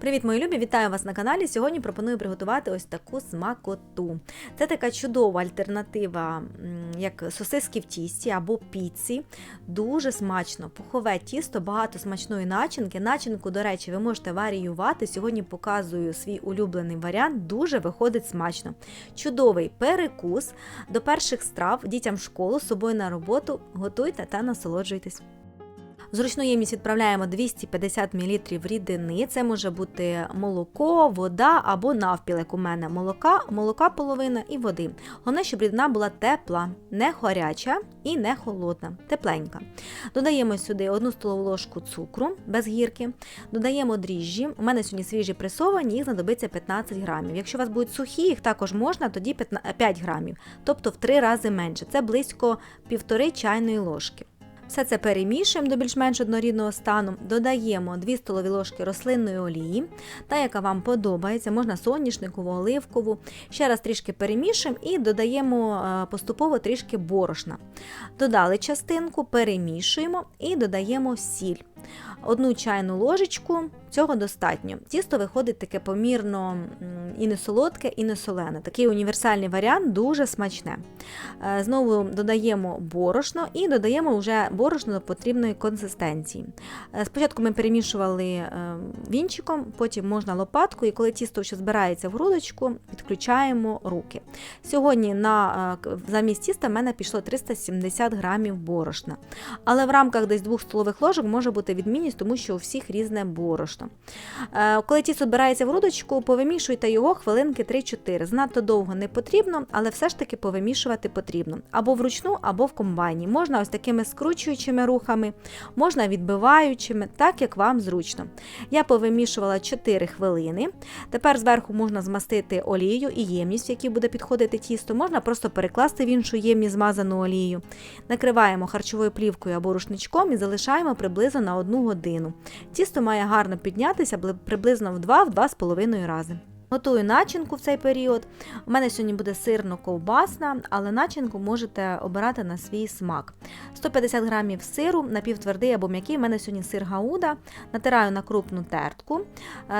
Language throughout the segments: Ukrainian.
Привіт, мої любі! Вітаю вас на каналі. Сьогодні пропоную приготувати ось таку смакоту. Це така чудова альтернатива, як сосиски в тісті або піці. Дуже смачно. Пухове тісто, багато смачної начинки. Начинку, до речі, ви можете варіювати. Сьогодні показую свій улюблений варіант. Дуже виходить смачно. Чудовий перекус до перших страв дітям в школу з собою на роботу. Готуйте та насолоджуйтесь. Зручну ємність відправляємо 250 мл рідини. Це може бути молоко, вода або навпіл, як у мене молока, молока половина і води. Головне, щоб рідина була тепла, не гаряча і не холодна, тепленька. Додаємо сюди 1 столову ложку цукру без гірки, додаємо дріжджі. У мене сьогодні свіжі пресовані, їх знадобиться 15 грамів. Якщо у вас будуть сухі, їх також можна, тоді 5 грамів, тобто в 3 рази менше. Це близько 1,5 чайної ложки. Все це перемішуємо до більш-менш однорідного стану, додаємо 2 столові ложки рослинної олії, та яка вам подобається, можна соняшникову, оливкову. Ще раз трішки перемішуємо і додаємо е, поступово трішки борошна. Додали частинку, перемішуємо і додаємо сіль. Одну чайну ложечку, цього достатньо. Тісто виходить таке помірно і не солодке, і не солене. Такий універсальний варіант, дуже смачне. Е, Знову додаємо борошно і додаємо вже борошно до потрібної консистенції. Е, Спочатку ми перемішували е, вінчиком, потім можна лопаткою, і коли тісто ще збирається в грудочку, підключаємо руки. Сьогодні на замість тіста в мене пішло 370 грамів борошна. Але в рамках десь 2 столових ложок може бути відмінність, тому що у всіх різне борошно. Е, Коли тісто збирається в грудочку, повимішуйте його хвилинки 3-4. Знато довго не потрібно, але все ж таки повимішувати потрібно. Або вручну, або в комбайні. Можна ось такими скручуючими рухами, можна відбиваючими, так як вам зручно. Я повимішувала 4 хвилини. Тепер зверху можна змастити олією і ємність, в якій буде підходити тісто. Можна просто перекласти в іншу ємність змазану олією. Накриваємо харчовою плівкою або рушничком і залишаємо приблизно на 1 годину. Тісто має гарно піднятися приблизно в 2-2,5 рази. Готую начинку в цей період. У мене сьогодні буде сирно-ковбасна, але начинку можете обирати на свій смак. 150 грамів сиру, напівтвердий або м'який. У мене сьогодні сир гауда. Натираю на крупну тертку.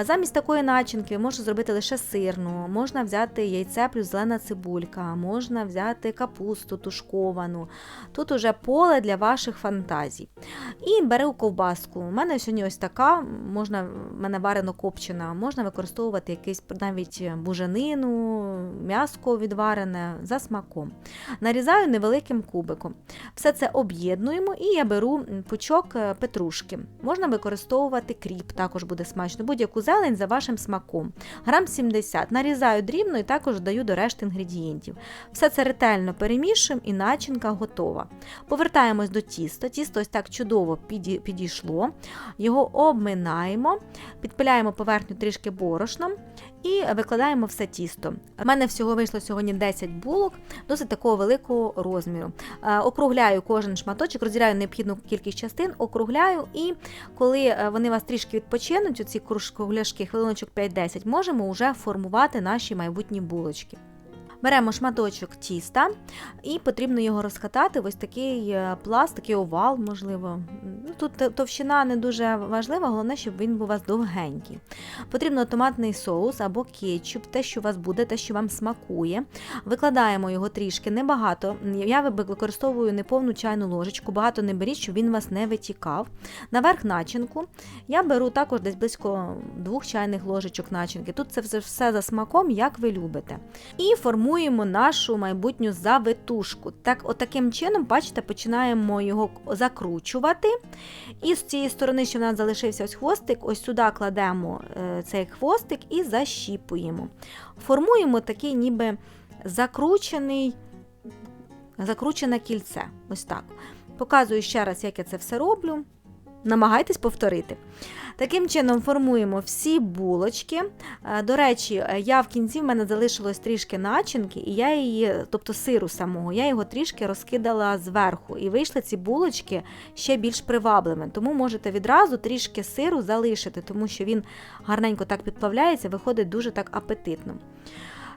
Замість такої начинки можу зробити лише сирну, можна взяти яйце плюс зелена цибулька, можна взяти капусту тушковану. Тут уже поле для ваших фантазій. І беру ковбаску. У мене сьогодні ось така, можна, в мене варено копчена, можна використовувати якийсь навіть буженину, м'яско відварене за смаком. Нарізаю невеликим кубиком. Все це об'єднуємо і я беру пучок петрушки. Можна використовувати кріп, також буде смачно, будь-яку зелень за вашим смаком. Грам 70. Нарізаю дрібно і також даю до решти інгредієнтів. Все це ретельно перемішуємо і начинка готова. Повертаємось до тіста. Тісто ось так чудово підійшло. Його обминаємо, підпиляємо поверхню трішки борошном викладаємо все тісто. У мене всього вийшло сьогодні 10 булок, досить такого великого розміру. Округляю кожен шматочок, розділяю необхідну кількість частин, округляю, і коли вони вас трішки відпочинуть, оці кругляшки, хвилиночок 5-10, можемо вже формувати наші майбутні булочки. Беремо шматочок тіста і потрібно його розкатати ось такий пласт, такий овал, можливо. Ну, тут товщина не дуже важлива, головне, щоб він був у вас довгенький. Потрібно томатний соус або кетчуп, те, що у вас буде, те, що вам смакує. Викладаємо його трішки, небагато. Я використовую неповну чайну ложечку, багато не беріть, щоб він у вас не витікав. Наверх начинку я беру також десь близько двох чайних ложечок начинки. Тут це все за смаком, як ви любите. І формуємо формуємо нашу майбутню завитушку. Так, от таким чином, бачите, починаємо його закручувати. І з цієї сторони, що в нас залишився ось хвостик, ось сюди кладемо е, цей хвостик і защіпуємо. Формуємо такий ніби закручений, закручене кільце. Ось так. Показую ще раз, як я це все роблю. Намагайтесь повторити. Таким чином формуємо всі булочки. Е, до речі, я в кінці в мене залишилось трішки начинки, і я її, тобто сиру самого, я його трішки розкидала зверху. І вийшли ці булочки ще більш привабливими. Тому можете відразу трішки сиру залишити, тому що він гарненько так підплавляється, виходить дуже так апетитно.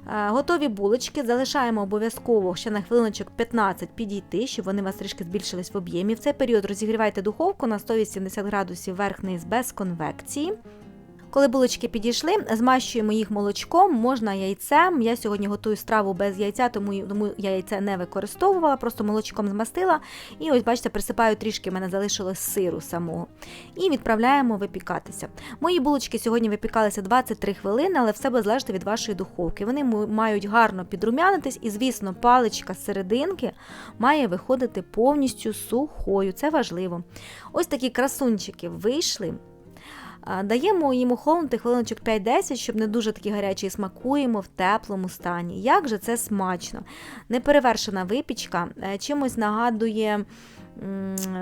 Е, готові булочки залишаємо обов'язково ще на хвилиночок 15 підійти, щоб вони у вас трішки збільшились в об'ємі. В цей період розігрівайте духовку на 180 градусів верх-низ без конвекції. Коли булочки підійшли, змащуємо їх молочком, можна яйцем. Я сьогодні готую страву без яйця, тому, тому я яйце не використовувала, просто молочком змастила. І ось, бачите, присипаю трішки, в мене залишилось сиру самого. І відправляємо випікатися. Мої булочки сьогодні випікалися 23 хвилини, але все буде залежати від вашої духовки. Вони мають гарно підрумянитись, і, звісно, паличка з серединки має виходити повністю сухою. Це важливо. Ось такі красунчики вийшли. Даємо їм охолонути хвилиночок 5-10, щоб не дуже такі гарячі і смакуємо в теплому стані. Як же це смачно! Неперевершена випічка е, чимось нагадує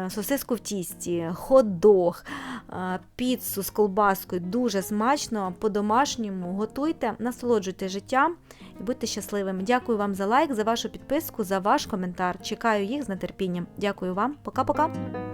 сосиску в тісті, хот-дог, е, піцу з колбаскою. Дуже смачно, по-домашньому. Готуйте, насолоджуйте життям і будьте щасливими. Дякую вам за лайк, за вашу підписку, за ваш коментар. Чекаю їх з нетерпінням. Дякую вам. Пока-пока.